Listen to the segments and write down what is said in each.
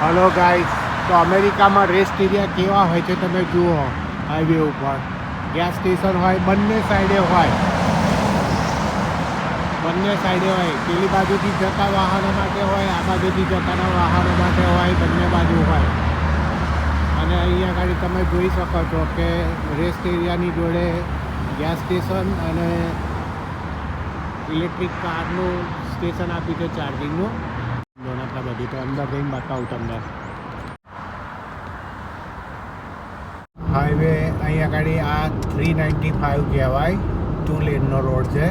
Hello guys તો અમેરિકામાં rest area કેવા હોય છે તમે જુઓ. હાઈવે ઉપર. ગેસ સ્ટેશન હોય, બંને સાઈડે હોય. બંને સાઈડે હોય. પેલી બાજુથી જતા વાહનો માટે હોય, આ બાજુથી જતાના વાહનો માટે હોય, બંને બાજુ હોય. અને અહીંયા આગળ તમે જોઈ શકો છો કે રેસ્ટ એરિયાની જોડે ગેસ સ્ટેશન અને ઇલેક્ટ્રિક કારનું સ્ટેશન આપ્યું છે ચાર્જિંગનું ડોનટના બધી તો અંદર જઈને બતાવું તમને. હાઈવે અહીંયા આગળ આ થ્રી નાઇન્ટી ફાઇવ કહેવાય. ટુ લેનનો રોડ છે.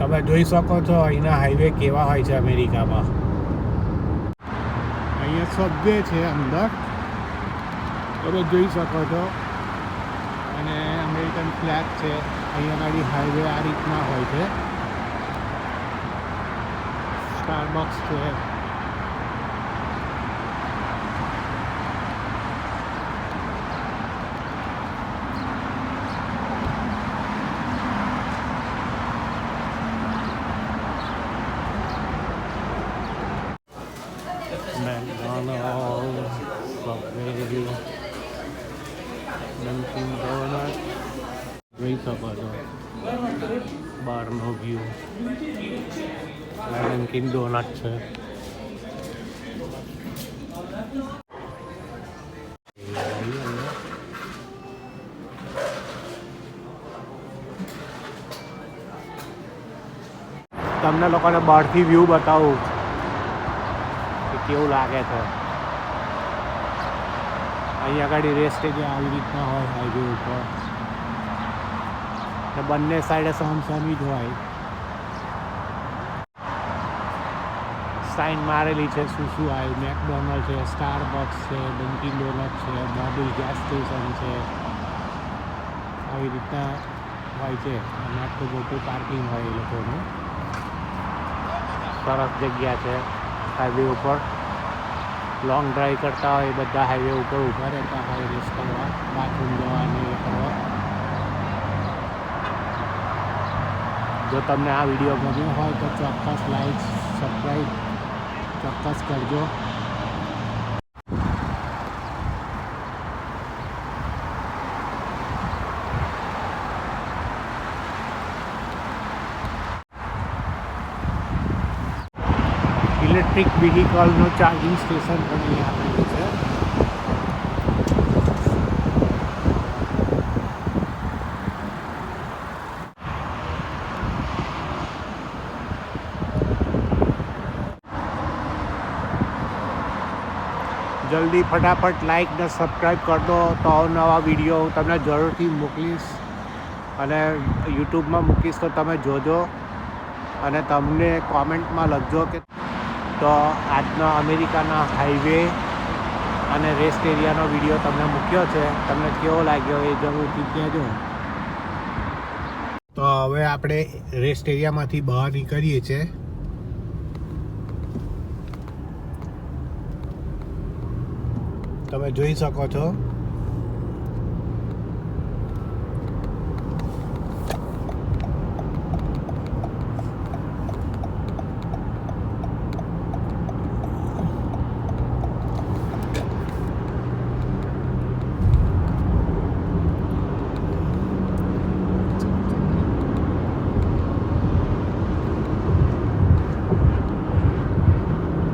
તમે જોઈ શકો છો, અહીંના હાઈવે કેવા હોય છે અમેરિકામાં. અહીંયા સબવે છે અંદર. તમે જોઈ શકો છો. અને અમેરિકન ફ્લેગ છે. અહીંયા ગાડી હાઈવે આ રીતના હોય છે. સ્ટારબક્સ છે. McDonald's, Subway, Dunkin' Donuts. જોઈ શકો છો બહારનો વ્યૂ ડન્કિન ડોનટ છે તમને લોકોને બહારથી વ્યૂ બતાવું કે કેવું લાગે છે અહીંયા આગળ રેસ્ટ એરિયા આવી રીતના હોય હાઈવે ઉપર. એટલે બંને સાઈડે સમસમી જ હોય. સાઈન મારેલી છે, શું શું આવ્યું મેકડોનલ્ડ છે સ્ટારબક્સ છે ડંકી ડોનટ છે મોબિલ ગેસ સ્ટેશન છે. આવી રીતના હોય છે. અને આટલું મોટું પાર્કિંગ હોય એ લોકોનું. સરસ જગ્યા છે હાઈવે ઉપર. લોંગ ડ્રાઈવ કરતા હોય એ બધા હાઈવે ઉપર ઊભા રહેતા હોય રેસ કરવા બાથરૂમ જવાની એ કરવા. જો તમને આ વીડિયો ગમ્યો હોય તો ચોક્કસ લાઈક સબસ્ક્રાઈબ ચોક્કસ કરજો. ઇલેક્ટ્રિક વ્હીકલનું ચાર્જિંગ સ્ટેશન પણ અહીંયા આવેલું છે. જલ્દી ફટાફટ લાઈક ને સબસ્ક્રાઈબ કરી દો. તો નવા વીડિયો હું તમને જરૂરથી મોકલીશ. અને યુટ્યુબમાં મૂકીશ તો તમે જોજો. અને તમને કોમેન્ટમાં લખજો કે તો આજનો અમેરિકાના હાઈવે અને રેસ્ટ એરિયાનો વીડિયો તમને મૂક્યો છે. તમને કેવો લાગ્યો એ જરૂરથી કહેજો તો હવે આપણે રેસ્ટ એરિયામાંથી બહાર નીકળીએ છીએ. તમે જોઈ શકો છો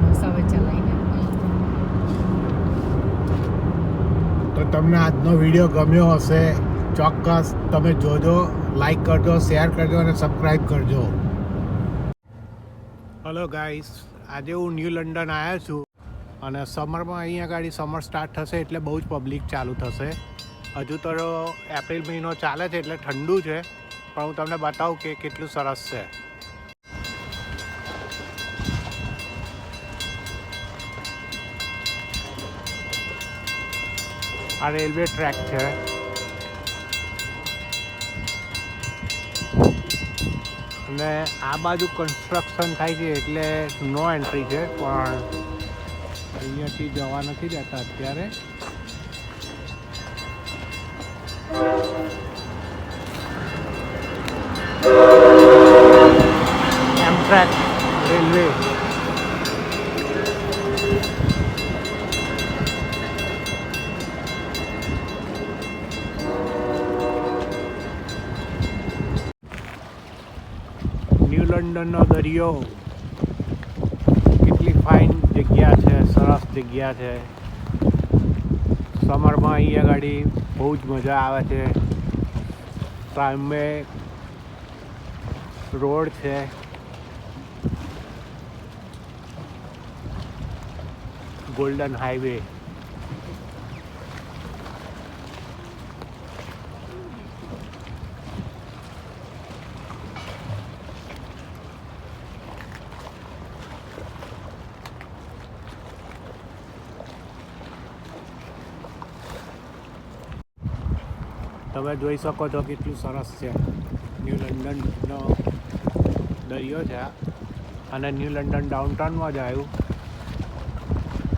બસ હવે ચલાવીને તો તમને આજનો વીડિયો ગમ્યો હશે, ચોક્કસ તમે જોજો લાઈક કરજો શેર કરજો અને સબસ્ક્રાઈબ કરજો. હલો ગાઈસ આજે હું ન્યૂ લંડન આવ્યો છું અને સમરમાં અહીંયા ગાડી સમર સ્ટાર્ટ થશે એટલે બહુ જ પબ્લિક ચાલુ થશે. હજુ તો એપ્રિલ મહિનો ચાલે છે એટલે ઠંડુ છે, પણ હું તમને બતાવું કે કેટલું સરસ છે. આ રેલવે ટ્રેક છે. અને આ બાજુ કન્સ્ટ્રક્શન થાય છે એટલે નો એન્ટ્રી છે, પણ અહીંયાથી જવા નથી દેતા અત્યારે એમટ્રેક રેલવે ન્યૂ લંડનનો દરિયો. કેટલી ફાઇન જગ્યા છે, સરસ જગ્યા છે. સમરમાં અહીંયા ગાડી બહુ જ મજા આવે છે. સામે રોડ છે. Golden highway. તમે જોઈ શકો છો કેટલું સરસ છે. ન્યૂ લંડનનો દરિયો છે અને ન્યૂ લંડન ડાઉનટાઉનમાં જ આવ્યું.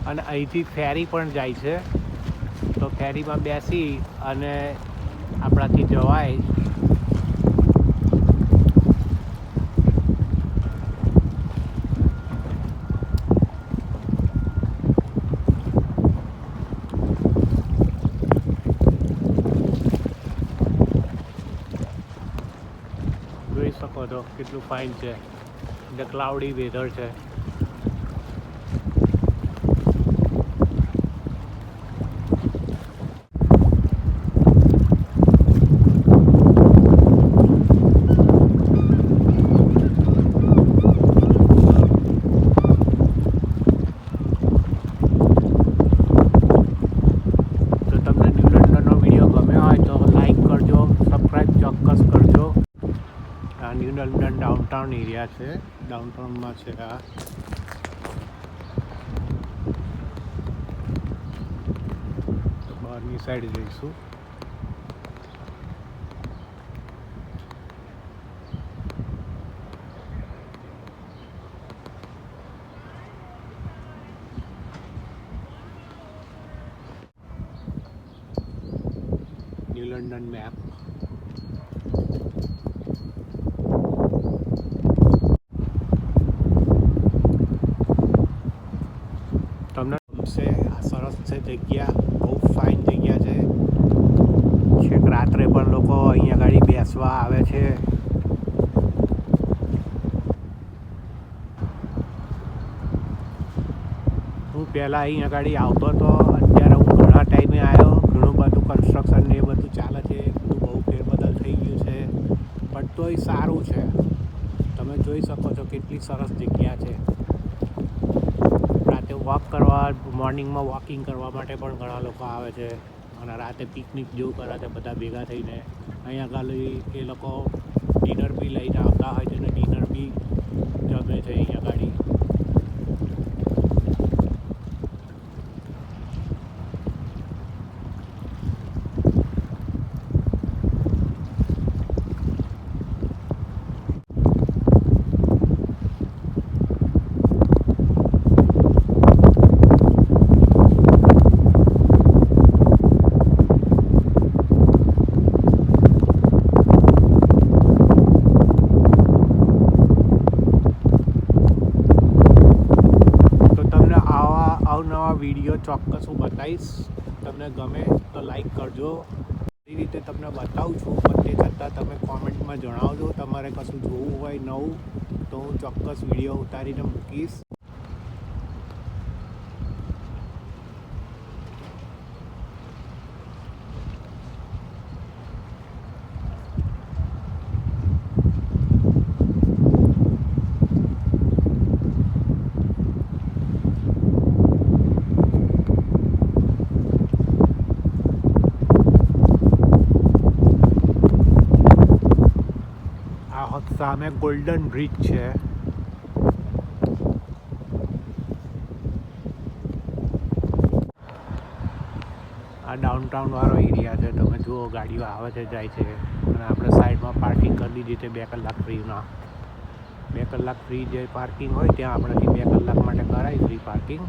અને અહીંથી ફેરી પણ જાય છે. તો ફેરીમાં બેસી અને આપણાથી જવાય જોઈ શકો કેટલું ફાઇન છે. એટલે ક્લાઉડી વેધર છે તો તમને ન્યૂ લંડનનો વીડિયો ગમ્યો હોય તો લાઈક કરજો સબસ્ક્રાઈબ ચોક્કસ કરજો આ ન્યૂ લંડન એરિયા છે ડાઉનટાઉનમાં છે આ. બહારની સાઈડ જઈશું. ન્યૂ લંડન મેપ તમને ગમશે આ સરસ છે જગ્યા બહુ ફાઇન જગ્યા છે. છેક રાત્રે પણ લોકો અહીંયા ગાડી બેસવા આવે છે. હું પહેલાં અહીંયા ગાડી આવતો હતો અત્યારે હું ઘણા ટાઈમે આવ્યો, ઘણું બધું કન્સ્ટ્રક્શન ને એ બધું ચાલે છે, બધું બહુ ફેરબદલ થઈ ગયું છે. પણ તોય સારું છે. તમે જોઈ શકો છો કેટલી સરસ જગ્યા છે. વોક કરવા, મોર્નિંગમાં વોકિંગ કરવા માટે પણ ઘણા લોકો આવે છે. અને રાતે પિકનિક જેવું કરે છે બધા ભેગા થઈને. અહીંયા ખાલી એ લોકો ડિનર બી લઈને આવતા હોય છે અને ડિનર બી જમે છે અહીંયા ગાડી તો તમને આવા અવનવા વીડિયો ચોક્કસ તમને ગમે તો લાઈક કરજો. એ રીતે તમને બતાવું છું, પણ તે છતાં તમે કોમેન્ટમાં જણાવજો. તમારે કશું જોવું હોય નવું, તો હું ચોક્કસ વીડિયો ઉતારીને મૂકીશ આ હોત સામે ગોલ્ડન બ્રિજ છે. આ ડાઉનટાઉન વાળો એરિયા છે. તમે જુઓ, ગાડીઓ આવે છે, જાય છે. અને આપણે સાઈડમાં પાર્કિંગ કરી દીધી છે બે કલાક ફ્રીના બે કલાક ફ્રી જે પાર્કિંગ હોય, ત્યાં આપણાથી બે કલાક માટે કરાય ફ્રી પાર્કિંગ